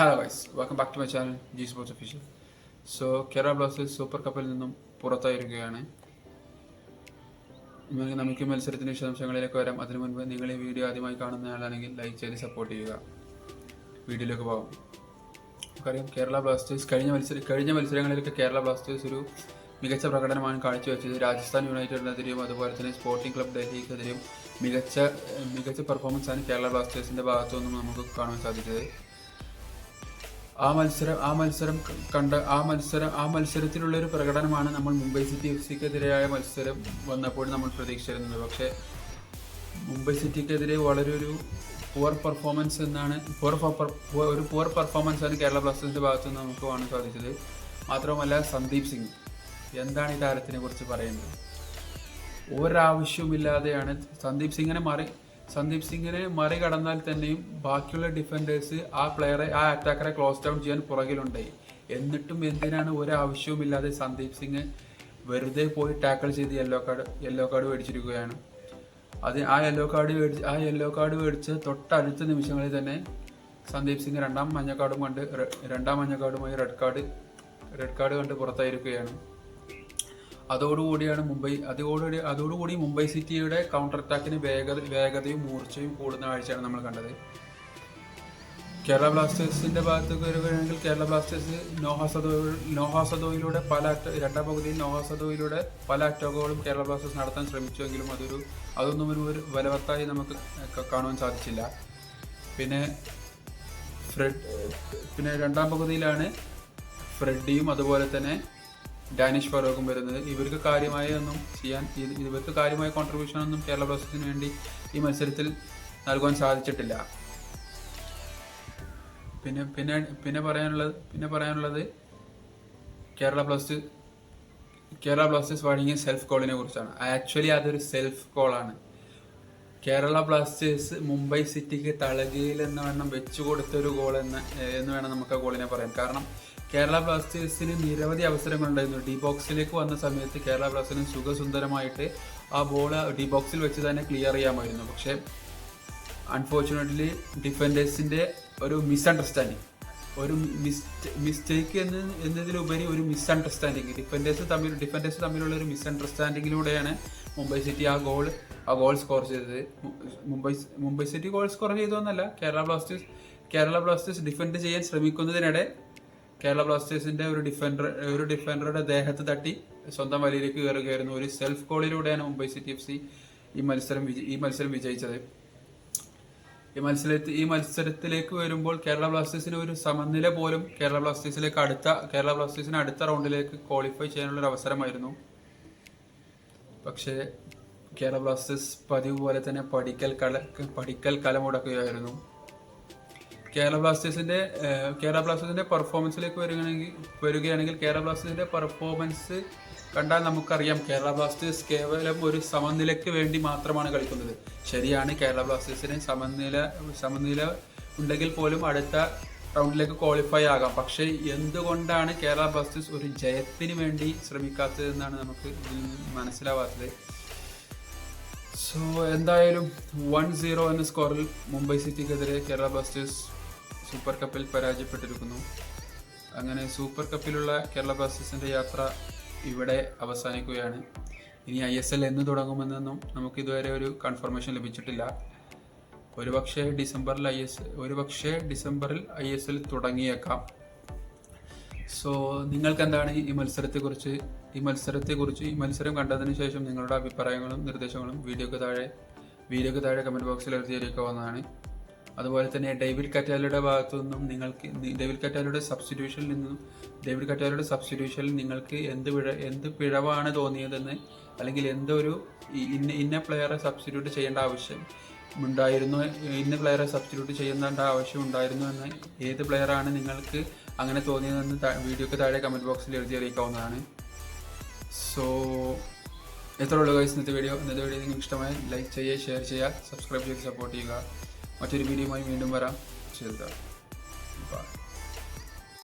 Hello guys welcome back to my channel G sports official so Kerala Blasters super കപ്പിൽ നിന്നും പുറത്തായിരിക്കുകയാണ്. നമുക്ക് മത്സരത്തിന്റെ വിശദാംശങ്ങളിലേക്ക് വരാം. അതിനു മുൻപ് നിങ്ങൾ ഈ വീഡിയോ ആദ്യമായി കാണുന്ന ആളാണെങ്കിൽ ലൈക്ക് ചെയ്ത് സപ്പോർട്ട് ചെയ്യുക. വീഡിയോയിലേക്ക് പോകാം നമുക്കറിയാം കേരള ബ്ലാസ്റ്റേഴ്സ് കഴിഞ്ഞ മത്സര കഴിഞ്ഞ മത്സരങ്ങളിലൊക്കെ കേരള ബ്ലാസ്റ്റേഴ്സ് ഒരു മികച്ച പ്രകടനമാണ് കാഴ്ചവെച്ചത്. രാജസ്ഥാൻ യുണൈറ്റഡിനെതിരെയും അതുപോലെ തന്നെ സ്പോർട്ടിംഗ് ക്ലബ് ഡൽഹിക്കെതിരെയും മികച്ച മികച്ച പെർഫോമൻസ് ആണ് കേരള ബ്ലാസ്റ്റേഴ്സിന്റെ ഭാഗത്തു നിന്നും നമുക്ക് കാണാൻ സാധിച്ചത്. ആ മത്സരം ആ മത്സരം കണ്ട ആ മത്സരം ആ മത്സരത്തിലുള്ള ഒരു പ്രകടനമാണ് നമ്മൾ മുംബൈ സിറ്റി എഫ് സിക്കെതിരായ മത്സരം വന്നപ്പോൾ നമ്മൾ പ്രതീക്ഷിച്ചിരുന്നത്. പക്ഷേ മുംബൈ സിറ്റിക്കെതിരെ വളരെ ഒരു പുവർ പെർഫോമൻസ് എന്നാണ് പുവർ ഒരു പുവർ പെർഫോമൻസ് ആണ് കേരള ബ്ലാസ്റ്റേഴ്സിന്റെ ഭാഗത്തു നിന്ന് നമുക്ക് കാണാൻ സാധിച്ചത്. മാത്രവുമല്ല സന്ദീപ് സിംഗ്. എന്താണ് ഈ താരത്തിനെ കുറിച്ച് പറയുന്നത്? ഒരാവശ്യവുമില്ലാതെയാണ് സന്ദീപ് സിംഗിനെ മറി സന്ദീപ് സിംഗിനെ മറികടന്നാൽ തന്നെയും ബാക്കിയുള്ള ഡിഫൻഡേഴ്സ് ആ പ്ലെയറെ ആ അറ്റാക്കറെ ക്ലോസ് ഡൗൺ ചെയ്യാൻ പുറകിലുണ്ടായി എന്നിട്ടും എന്തിനാണ് ഒരാവശ്യവുമില്ലാതെ സന്ദീപ് സിംഗ് വെറുതെ പോയി ടാക്കിൾ ചെയ്ത് യെല്ലോ കാർഡ് യെല്ലോ കാർഡ് മേടിച്ചിരിക്കുകയാണ്. അത് ആ യെല്ലോ കാർഡ് മേടിച്ച് ആ യെല്ലോ കാർഡ് മേടിച്ച് തൊട്ടടുത്ത നിമിഷങ്ങളിൽ തന്നെ സന്ദീപ് സിംഗ് രണ്ടാം മഞ്ഞ കാർഡും കണ്ട് രണ്ടാം മഞ്ഞ കാർഡുമായി റെഡ് കാർഡ് റെഡ് കാർഡ് കണ്ട് പുറത്തായിരിക്കുകയാണ്. അതോടുകൂടിയാണ് മുംബൈ അതോടുകൂടി അതോടുകൂടി മുംബൈ സിറ്റിയുടെ കൗണ്ടർ അറ്റാക്കിന് വേഗ വേഗതയും മൂർച്ചയും കൂടുന്ന ആഴ്ചയാണ് നമ്മൾ കണ്ടത്. കേരള ബ്ലാസ്റ്റേഴ്സിന്റെ ഭാഗത്ത് വരികയാണെങ്കിൽ കേരള ബ്ലാസ്റ്റേഴ്സ് നോഹാസദോ നോഹാസദോയിലൂടെ പല അറ്റ രണ്ടാം പകുതിയിൽ നോഹാസദോയിലൂടെ പല അറ്റാക്കുകളും കേരള ബ്ലാസ്റ്റേഴ്സ് നടത്താൻ ശ്രമിച്ചുവെങ്കിലും അതൊരു അതൊന്നും ഒരു ബലവത്തായി നമുക്ക് കാണുവാൻ സാധിച്ചില്ല. പിന്നെ ഫ്രെഡ് പിന്നെ രണ്ടാം പകുതിയിലാണ് ഫ്രെഡിയും അതുപോലെ തന്നെ ഡാനിഷ് ഫറോക്കും വരുന്നത്. ഇവർക്ക് കാര്യമായി ഒന്നും ചെയ്യാൻ ഇവർക്ക് കാര്യമായ കോൺട്രിബ്യൂഷൻ ഒന്നും കേരള ബ്ലാസ്റ്റേഴ്സിന് വേണ്ടി ഈ മത്സരത്തിൽ നൽകുവാൻ സാധിച്ചിട്ടില്ല. പിന്നെ പിന്നെ പിന്നെ പറയാനുള്ളത് പിന്നെ പറയാനുള്ളത് കേരള ബ്ലാസ്റ്റേഴ്സ് കേരള ബ്ലാസ്റ്റേഴ്സ് വഴങ്ങിയ സെൽഫ് കോളിനെ കുറിച്ചാണ്. ആക്ച്വലി അതൊരു സെൽഫ് ഗോളാണ് കേരള ബ്ലാസ്റ്റേഴ്സ് മുംബൈ സിറ്റിക്ക് തളകയിൽ എന്ന് വേണം വെച്ചു കൊടുത്തൊരു ഗോൾ എന്ന് എന്ന് വേണം നമുക്ക് ആ ഗോളിനെ പറയാം കാരണം കേരള ബ്ലാസ്റ്റേഴ്സിന് നിരവധി അവസരങ്ങളുണ്ടായിരുന്നു. ഡി ബോക്സിലേക്ക് വന്ന സമയത്ത് കേരള ബ്ലാസ്റ്റേഴ്സിന് സുഖസുന്ദരമായിട്ട് ആ ബോൾ ഡി ബോക്സിൽ വെച്ച് തന്നെ ക്ലിയർ ചെയ്യാമായിരുന്നു. പക്ഷേ അൺഫോർച്ചുനേറ്റ്ലി ഡിഫൻഡേഴ്സിന്റെ ഒരു മിസ്അണ്ടർസ്റ്റാൻഡിങ് ഒരു മിസ്റ്റേക്ക് എന്ന് എന്നതിലുപരി ഒരു മിസ്അണ്ടർസ്റ്റാൻഡിങ് ഡിഫൻഡേഴ്സ് തമ്മിൽ ഡിഫൻഡേഴ്സ് തമ്മിലുള്ള ഒരു മിസ്അണ്ടർസ്റ്റാൻഡിങ്ങിലൂടെയാണ് മുംബൈ സിറ്റി ആ ഗോൾ ആ ഗോൾ സ്കോർ ചെയ്തത്. Mumbai Mumbai city goal score ചെയ്തതെന്നല്ല Kerala Blasters Kerala Blasters defend ചെയ്യാൻ ശ്രമിക്കുന്നതിനിടെ കേരള ബ്ലാസ്റ്റേഴ്സിന്റെ ഒരു ഡിഫൻഡർ ഒരു ഡിഫൻഡറുടെ ദേഹത്ത് തട്ടി സ്വന്തം വലയിലേക്ക് കയറുകയായിരുന്നു. ഒരു സെൽഫ് ഗോളിലൂടെയാണ് മുംബൈ സിറ്റി എഫ് സി ഈ മത്സരം ഈ മത്സരം വിജയിച്ചത്. ഈ മത്സരത്തിൽ ഈ മത്സരത്തിലേക്ക് വരുമ്പോൾ കേരള ബ്ലാസ്റ്റേഴ്സിന് ഒരു സമനില പോലും കേരള ബ്ലാസ്റ്റേഴ്സിലേക്ക് അടുത്ത കേരള ബ്ലാസ്റ്റേഴ്സിന് അടുത്ത റൗണ്ടിലേക്ക് ക്വാളിഫൈ ചെയ്യാനുള്ള ഒരു അവസരമായിരുന്നു. പക്ഷേ കേരള ബ്ലാസ്റ്റേഴ്സ് പതിവ് പോലെ തന്നെ പഠിക്കൽ കല പഠിക്കൽ കലമുടക്കുകയായിരുന്നു കേരള ബ്ലാസ്റ്റേഴ്സിന്റെ കേരള ബ്ലാസ്റ്റേഴ്സിന്റെ പെർഫോമൻസിലേക്ക് വരികയാണെങ്കിൽ വരികയാണെങ്കിൽ കേരള ബ്ലാസ്റ്റേഴ്സിന്റെ പെർഫോമൻസ് കണ്ടാൽ നമുക്കറിയാം കേരള ബ്ലാസ്റ്റേഴ്സ് കേവലം ഒരു സമനിലയ്ക്ക് വേണ്ടി മാത്രമാണ് കളിക്കുന്നത്. ശരിയാണ് കേരള ബ്ലാസ്റ്റേഴ്സിന് സമനില സമനില ഉണ്ടെങ്കിൽ പോലും അടുത്ത റൗണ്ടിലേക്ക് ക്വാളിഫൈ ആകാം. പക്ഷേ എന്തുകൊണ്ടാണ് കേരള ബ്ലാസ്റ്റേഴ്സ് ഒരു ജയത്തിന് വേണ്ടി ശ്രമിക്കാത്തതെന്നാണ് നമുക്ക് മനസ്സിലാവാത്തത്. സോ എന്തായാലും വൺ സീറോ എന്ന സ്കോറിൽ മുംബൈ സിറ്റിക്കെതിരെ കേരള ബ്ലാസ്റ്റേഴ്സ് സൂപ്പർ കപ്പിൽ പരാജയപ്പെട്ടിരിക്കുന്നു. അങ്ങനെ സൂപ്പർ കപ്പിലുള്ള കേരള ബ്ലാസ്റ്റേഴ്സിന്റെ യാത്ര ഇവിടെ അവസാനിക്കുകയാണ്. ഇനി ഐ എസ് എൽ എന്ന് തുടങ്ങുമെന്നൊന്നും നമുക്ക് ഇതുവരെ ഒരു കൺഫർമേഷൻ ലഭിച്ചിട്ടില്ല. ഒരുപക്ഷെ ഡിസംബറിൽ ഐ എസ് ഒരുപക്ഷെ ഡിസംബറിൽ ഐ എസ് എൽ തുടങ്ങിയേക്കാം. സോ നിങ്ങൾക്ക് എന്താണ് ഈ മത്സരത്തെക്കുറിച്ച് ഈ മത്സരത്തെക്കുറിച്ച് ഈ മത്സരം കണ്ടതിന് ശേഷം നിങ്ങളുടെ അഭിപ്രായങ്ങളും നിർദ്ദേശങ്ങളും വീഡിയോക്ക് താഴെ വീഡിയോക്ക് താഴെ കമന്റ് ബോക്സിൽ എഴുതിയിരിക്കാവുന്നതാണ് അതുപോലെ തന്നെ ഡേവിഡ് കറ്റാലയുടെ ഭാഗത്തു നിന്നും നിങ്ങൾക്ക് ഡേവിഡ് കറ്റാലയുടെ സബ്സ്റ്റിറ്റ്യൂഷനിൽ നിന്നും ഡേവിഡ് കറ്റാലയുടെ സബ്സ്റ്റിറ്റ്യൂഷനിൽ നിങ്ങൾക്ക് എന്ത് പിഴ എന്ത് പിഴവാണ് തോന്നിയതെന്ന് അല്ലെങ്കിൽ എന്തൊരു ഇന്ന ഇന്ന പ്ലെയറെ സബ്സ്റ്റിറ്റ്യൂട്ട് ചെയ്യേണ്ട ആവശ്യം ഉണ്ടായിരുന്നു ഇന്ന പ്ലെയറെ സബ്സ്റ്റിറ്റ്യൂട്ട് ചെയ്യേണ്ട ആവശ്യം ഉണ്ടായിരുന്നു എന്ന് ഏത് പ്ലെയറാണ് നിങ്ങൾക്ക് അങ്ങനെ തോന്നിയതെന്ന് വീഡിയോക്ക് താഴെ കമന്റ് ബോക്സിൽ എഴുതി അറിയിക്കാവുന്നതാണ്. സോ എത്ര ഉള്ളൂ ഗൈസ് ഇന്നത്തെ വീഡിയോ ഇന്നത്തെ വീഡിയോ നിങ്ങൾക്ക് ഇഷ്ടമായി ലൈക്ക് ചെയ്യുക ഷെയർ ചെയ്യുക സബ്സ്ക്രൈബ് ചെയ്ത് സപ്പോർട്ട് ചെയ്യുക. മറ്റൊരു വീഡിയോയുമായി വീണ്ടും വരാം. ചെയ്താൽ